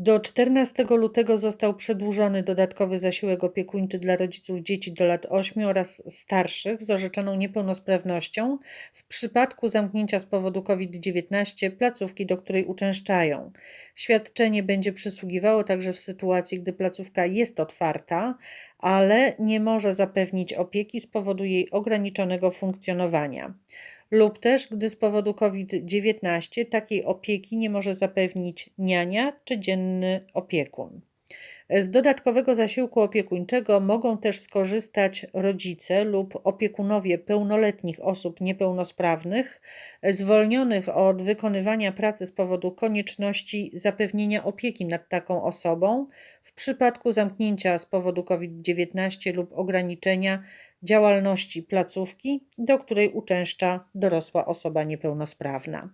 Do 14 lutego został przedłużony dodatkowy zasiłek opiekuńczy dla rodziców dzieci do lat 8 oraz starszych z orzeczoną niepełnosprawnością w przypadku zamknięcia z powodu COVID-19 placówki, do której uczęszczają. Świadczenie będzie przysługiwało także w sytuacji, gdy placówka jest otwarta, ale nie może zapewnić opieki z powodu jej ograniczonego funkcjonowania lub też gdy z powodu COVID-19 takiej opieki nie może zapewnić niania czy dzienny opiekun. Z dodatkowego zasiłku opiekuńczego mogą też skorzystać rodzice lub opiekunowie pełnoletnich osób niepełnosprawnych, zwolnionych od wykonywania pracy z powodu konieczności zapewnienia opieki nad taką osobą w przypadku zamknięcia z powodu COVID-19 lub ograniczenia działalności placówki, do której uczęszcza dorosła osoba niepełnosprawna.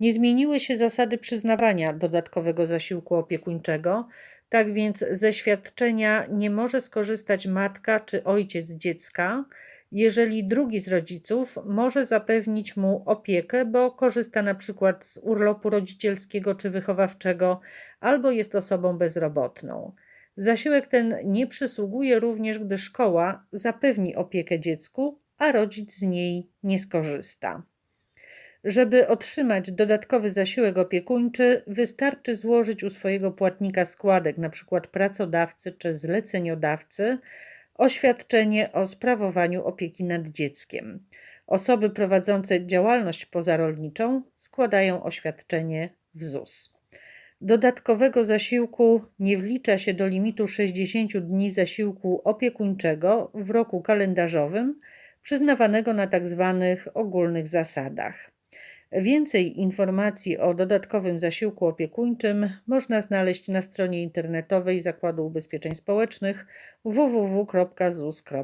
Nie zmieniły się zasady przyznawania dodatkowego zasiłku opiekuńczego, tak więc ze świadczenia nie może skorzystać matka czy ojciec dziecka, jeżeli drugi z rodziców może zapewnić mu opiekę, bo korzysta na przykład z urlopu rodzicielskiego czy wychowawczego, albo jest osobą bezrobotną. Zasiłek ten nie przysługuje również, gdy szkoła zapewni opiekę dziecku, a rodzic z niej nie skorzysta. Żeby otrzymać dodatkowy zasiłek opiekuńczy, wystarczy złożyć u swojego płatnika składek, np. pracodawcy czy zleceniodawcy, oświadczenie o sprawowaniu opieki nad dzieckiem. Osoby prowadzące działalność pozarolniczą składają oświadczenie w ZUS. Dodatkowego zasiłku nie wlicza się do limitu 60 dni zasiłku opiekuńczego w roku kalendarzowym przyznawanego na tzw. Tak ogólnych zasadach. Więcej informacji o dodatkowym zasiłku opiekuńczym można znaleźć na stronie internetowej Zakładu Ubezpieczeń Społecznych www.zus.pl.